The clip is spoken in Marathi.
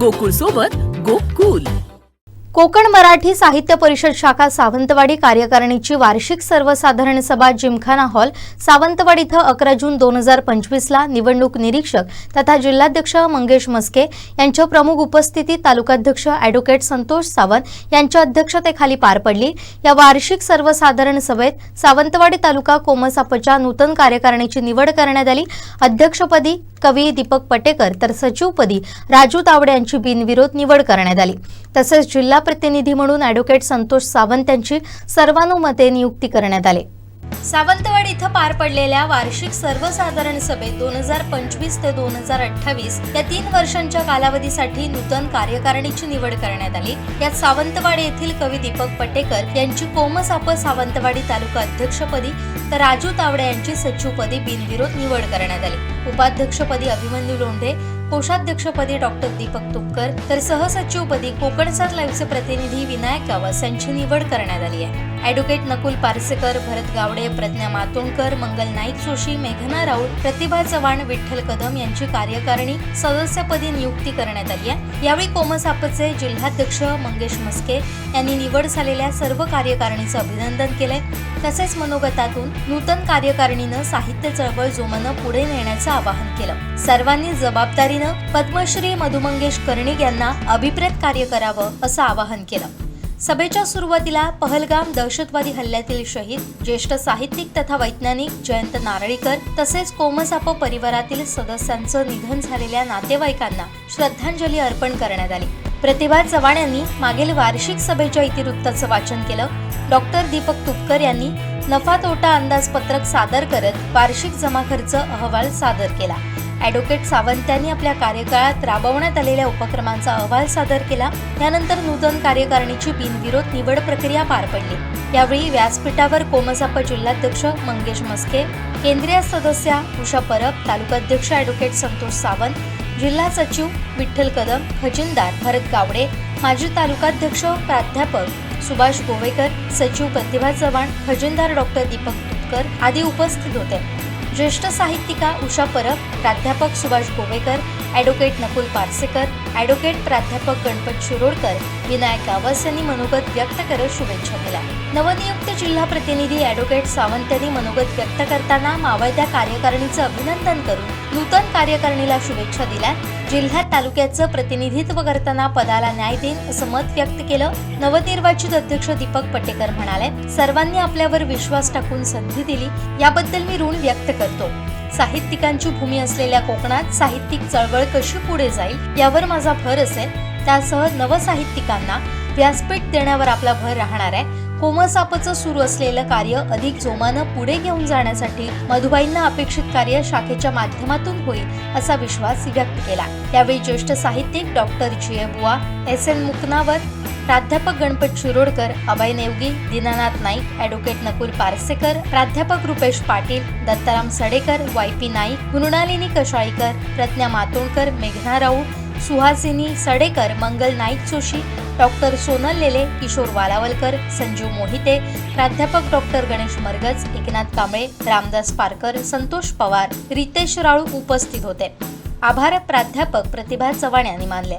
गोकुळ सोबत गोकुल. कोकण मराठी साहित्य परिषद शाखा सावंतवाडी कार्यकारिणीची वार्षिक सर्वसाधारण सभा जिमखाना हॉल सावंतवाडी इथं अकरा जून दोन हजार पंचवीसला निवडणूक निरीक्षक तथा जिल्हाध्यक्ष मंगेश मस्के यांच्या प्रमुख उपस्थितीत तालुकाध्यक्ष अॅडव्होकेट संतोष सावंत यांच्या अध्यक्षतेखाली पार पडली. या वार्षिक सर्वसाधारण सभेत सावंतवाडी तालुका कोमसापच्या नूतन कार्यकारिणीची निवड करण्यात आली. अध्यक्षपदी कवी दीपक पटेकर तर सचिवपदी राजू तावडे यांची बिनविरोध निवड करण्यात आली. तसेच जिल्हा प्रतिनिधी म्हणून अॅडव्होकेट संतोष सावंत यांची सर्वानुमते नियुक्ती करण्यात आली. सावंतवाडी इथं पार पडलेल्या वार्षिक सर्वसाधारण सभेत दोन हजार पंचवीस ते दोन हजार अठ्ठावीस या तीन वर्षांच्या कालावधीसाठी नूतन कार्यकारिणीची निवड करण्यात आली. यात सावंतवाडी येथील कवी दीपक पटेकर यांची कोमसाप सावंतवाडी तालुका अध्यक्षपदी तर राजू तावडे यांची सचिवपदी बिनविरोध निवड करण्यात आली. उपाध्यक्षपदी अभिमन्यू लोंढे कोषाध्यक्षपदी डॉक्टर दीपक तुपकर तर सहसचिवपदी कोकणसार लाईव्हचे प्रतिनिधी विनायक गावस यांची निवड करण्यात आली आहे. ॲडव्होकेट नकुल पारसेकर भरत गावडे प्रज्ञा मातोंडकर मंगल नाईक जोशी मेघना राऊत प्रतिभा चव्हाण विठ्ठल कदम यांची कार्यकारिणी सदस्यपदी नियुक्ती करण्यात आली आहे. यावेळी कोमसापचे जिल्हाध्यक्ष मंगेश मस्के यांनी निवड झालेल्या सर्व कार्यकारिणीचं अभिनंदन केलंय. तसेच मनोगतातून नूतन कार्यकारिणीनं साहित्य चळवळ जोमानं पुढे नेण्याचं आवाहन केलं. सर्वांनी जबाबदारी जबाबदारीनं पद्मश्री मधुमंगेश कर्णिक यांना अभिप्रेत कार्य करावं असं आवाहन केलं. सभेच्या सुरुवातीला पहलगाम दहशतवादी हल्ल्यातील शहीद ज्येष्ठ साहित्यिक तथा वैज्ञानिक जयंत नारळीकर तसेच कोमसाप परिवारातील सदस्यांचं निधन झालेल्या नातेवाईकांना श्रद्धांजली अर्पण करण्यात आली. प्रतिभा चव्हाण यांनी मागील वार्षिक सभेच्या इतिवृत्ताचं वाचन केलं. डॉक्टर दीपक तुपकर यांनी नफा तोटा अंदाजपत्रक सादर करत वार्षिक जमा खर्च अहवाल सादर केला. ॲडव्होकेट सावंत यांनी आपल्या कार्यकाळात राबवण्यात आलेल्या उपक्रमांचा अहवाल सादर केला. त्यानंतर नूतन कार्यकारिणीची बिनविरोध निवड प्रक्रिया पार पडली. यावेळी व्यासपीठावर कोमसाप जिल्हाध्यक्ष मंगेश मस्के केंद्रीय सदस्या उषा परब तालुकाध्यक्ष ॲडव्होकेट संतोष सावंत जिल्हा सचिव विठ्ठल कदम खजिनदार भरत गावडे माजी तालुकाध्यक्ष प्राध्यापक सुभाष गोवेकर सचिव प्रतिभा चव्हाण खजिनदार डॉक्टर दीपक तुपकर आदी उपस्थित होते. ज्येष्ठ साहित्यिका उषा परब प्राध्यापक सुभाष गोवेकर ॲडव्होकेट नकुल पारसेकर ॲडव्होकेट प्राध्यापक गणपत शिरोडकर विनायक गावस यांनी मनोगत व्यक्त करत शुभेच्छा दिल्या. नवनियुक्त जिल्हा प्रतिनिधी ॲडव्होकेट सावंत यांनी मनोगत व्यक्त करताना मावळत्या कार्यकारिणीचं अभिनंदन करून नूतन कार्यकारिणीला शुभेच्छा दिल्या. जिल्ह्यात तालुक्याचं प्रतिनिधित्व करताना पदाला न्याय देईन असं मत व्यक्त केलं. नवनिर्वाचित अध्यक्ष दीपक पटेकर म्हणाले सर्वांनी आपल्यावर विश्वास टाकून संधी दिली. याबद्दल मी ऋण व्यक्त करतो. साहित्यिकांची भूमी असलेल्या कोकणात साहित्यिक चळवळ कशी पुढे जाईल यावर माझा भर असेल त्यासह नवसाहित्यिकांना व्यासपीठ देण्यावर आपला भर राहणार आहे. कोमसापचं सुरू असलेलं कार्य अधिक जोमानं पुढे घेऊन जाण्यासाठी मधुबाईंना अपेक्षित कार्य शाखेच्या माध्यमातून होईल असा विश्वास व्यक्त केला. यावेळी ज्येष्ठ साहित्यिक डॉक्टर जी ए बुवा एस एन मुकनावर प्राध्यापक गणपत शिरोडकर अभय नेवगी दीनानाथ नाईक ॲडव्होकेट नकुल पारसेकर प्राध्यापक रुपेश पाटील दत्ताराम सडेकर वाय पी नाईक मृणालिनी कशाळीकर प्रज्ञा मातोंडकर मेघना राऊत सुहासिनी सडेकर मंगल नाईक जोशी डॉक्टर सोनल लेले किशोर वालावलकर संजीव मोहिते प्राध्यापक डॉक्टर गणेश मरगज एकनाथ कांबळे रामदास पारकर संतोष पवार रितेश राळू उपस्थित होते. आभार प्राध्यापक प्रतिभा चव्हाण यांनी मानले.